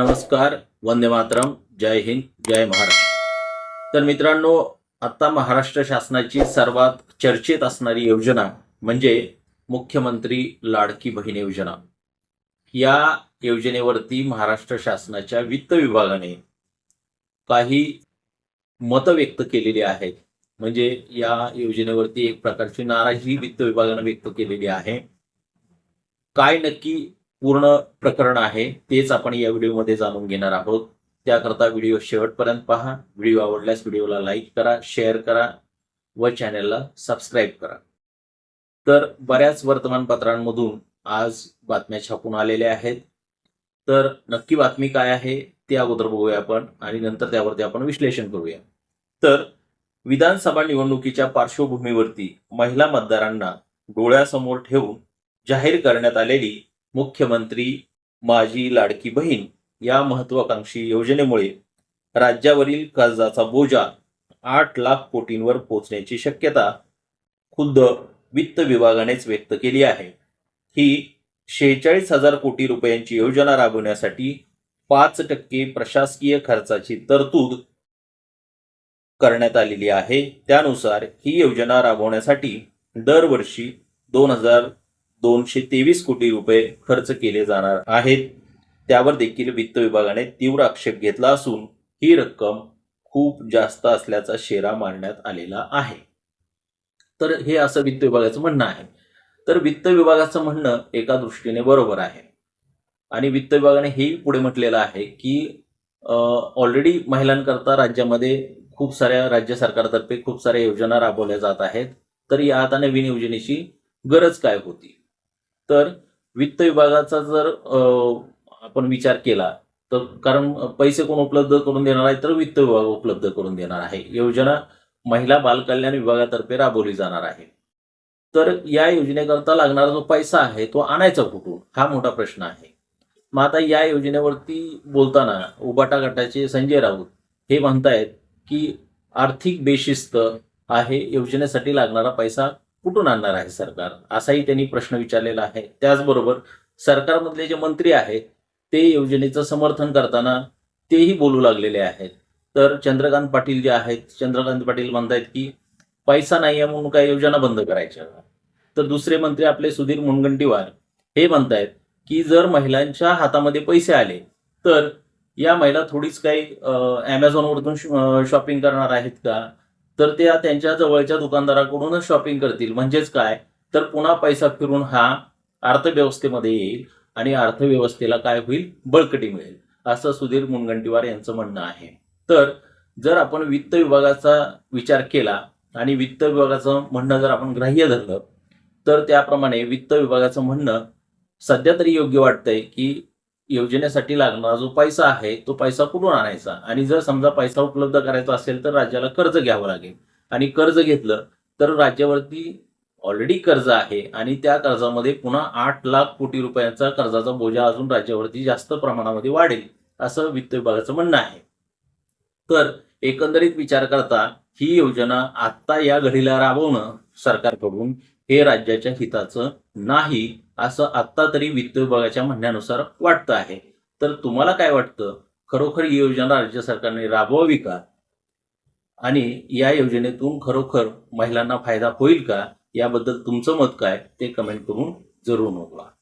नमस्कार वंदे मातरम जय हिंद जय महाराष्ट्र. तर मित्रांनो आता महाराष्ट्र शासनाची सर्वात चर्चेत असणारी योजना म्हणजे मुख्यमंत्री लाडकी बहीण योजना. या योजनेवरती महाराष्ट्र शासनाच्या वित्त विभागाने काही मतं व्यक्त केलेली आहेत. म्हणजे या योजनेवरती एक प्रकारची नाराजी वित्त विभागाने व्यक्त केलेली आहे. काय नक्की पूर्ण प्रकरण आहे तेच आपण या व्हिडिओमध्ये जाणून घेणार आहोत. त्याकरता व्हिडिओ शेवटपर्यंत पहा. व्हिडिओ आवडल्यास व्हिडिओला लाईक करा शेअर करा व चॅनलला सबस्क्राईब करा. तर बऱ्याच वर्तमानपत्रांमधून आज बातम्या छापून आलेल्या आहेत. तर नक्की बातमी काय आहे ते अगोदर बघूया आपण आणि नंतर त्यावरती आपण विश्लेषण करूया. तर विधानसभा निवडणुकीच्या पार्श्वभूमीवरती महिला मतदारांना डोळ्यासमोर ठेवून जाहीर करण्यात आलेली मुख्यमंत्री माझी लाडकी बहीण या महत्वाकांक्षी योजनेमुळे राज्यावरील कर्जाचा बोजा आठ लाख कोटींवर पोचण्याची शक्यता खुद्द वित्त विभागानेच व्यक्त केली आहे. ही शेहेचाळीस हजार कोटी रुपयांची योजना राबवण्यासाठी पाच टक्के प्रशासकीय खर्चाची तरतूद करण्यात आलेली आहे. त्यानुसार ही योजना राबवण्यासाठी दरवर्षी दोन हजार दोनशे तेवीस कोटी रुपये खर्च केले जाणार आहेत. त्यावर देखील वित्त विभागाने तीव्र आक्षेप घेतला असून ही रक्कम खूप जास्त असल्याचा शेरा मांडण्यात आलेला आहे. तर हे असं वित्त विभागाचं म्हणणं आहे. तर वित्त विभागाचं म्हणणं एका दृष्टीने बरोबर आहे. आणि वित्त विभागाने हेही पुढे म्हटलेलं आहे की ऑलरेडी महिलांकरता राज्यामध्ये खूप साऱ्या राज्य सरकारतर्फे खूप साऱ्या योजना राबवल्या जात आहेत. तर या आता नवीन योजनेची गरज काय होती? तर वित्त विभागाचा जर आपण विचार केला तर कारण पैसे कोण उपलब्ध करून देणार आहे तर वित्त विभाग उपलब्ध करून देणार आहे. योजना महिला बालकल्याण विभागातर्फे राबवली जाणार आहे. तर या योजनेकरता लागणारा जो पैसा आहे तो आणायचा कुठून? हा मोठा प्रश्न आहे. मग आता या योजनेवरती बोलताना उबाटा गटाचे संजय राऊत हे म्हणतायत की आर्थिक बेशिस्त आहे योजनेसाठी लागणारा पैसा कुठून आणणार आहे सरकार? असाही त्यांनी प्रश्न विचारलेला आहे. त्याचबरोबर सरकारमधले जे मंत्री आहेत ते योजनेचं समर्थन करताना तेही बोलू लागलेले आहेत. तर चंद्रकांत पाटील जे आहेत चंद्रकांत पाटील म्हणतायत की पैसा नाही आहे म्हणून काय योजना बंद करायच्या? तर दुसरे मंत्री आपले सुधीर मुनगंटीवार हे म्हणतायत की जर महिलांच्या हातामध्ये पैसे आले तर या महिला थोडीच काही अमेझॉनवरतून शॉपिंग करणार आहेत का? तर त्या त्यांच्या जवळच्या दुकानदाराकडूनच शॉपिंग करतील. म्हणजेच काय? तर पुन्हा पैसा फिरून हा अर्थव्यवस्थेमध्ये येईल आणि अर्थव्यवस्थेला काय होईल? बळकटी मिळेल. असं सुधीर मुनगंटीवार यांचं म्हणणं आहे. तर जर आपण वित्त विभागाचा विचार केला आणि वित्त विभागाचं म्हणणं जर आपण ग्राह्य धरलं तर त्याप्रमाणे वित्त विभागाचं म्हणणं सध्या तरी योग्य वाटतंय की योजनेसाठी लागणारा जो पैसा आहे तो पैसा कुठून आणायचा? आणि जर समजा पैसा उपलब्ध करायचा असेल तर राज्याला कर्ज घ्यावं लागेल. आणि कर्ज घेतलं तर राज्यावरती ऑलरेडी कर्ज आहे आणि त्या कर्जामध्ये पुन्हा आठ लाख कोटी रुपयांचा कर्जाचा बोजा अजून राज्यावरती जास्त प्रमाणामध्ये वाढेल असं वित्त विभागाचं म्हणणं आहे. तर एकंदरीत विचार करता ही योजना आत्ता या घडीला राबवणं सरकारकडून हे राज्याच्या हिताचं नाही असं आत्ता तरी वित्त विभागाच्या म्हणण्यानुसार वाटतं आहे. तर तुम्हाला काय वाटतं? खरोखर ही योजना राज्य सरकारने राबवावी का? आणि या योजनेतून खरोखर महिलांना फायदा होईल का? याबद्दल तुमचं मत काय? ते कमेंट करून जरूर नोंदवा.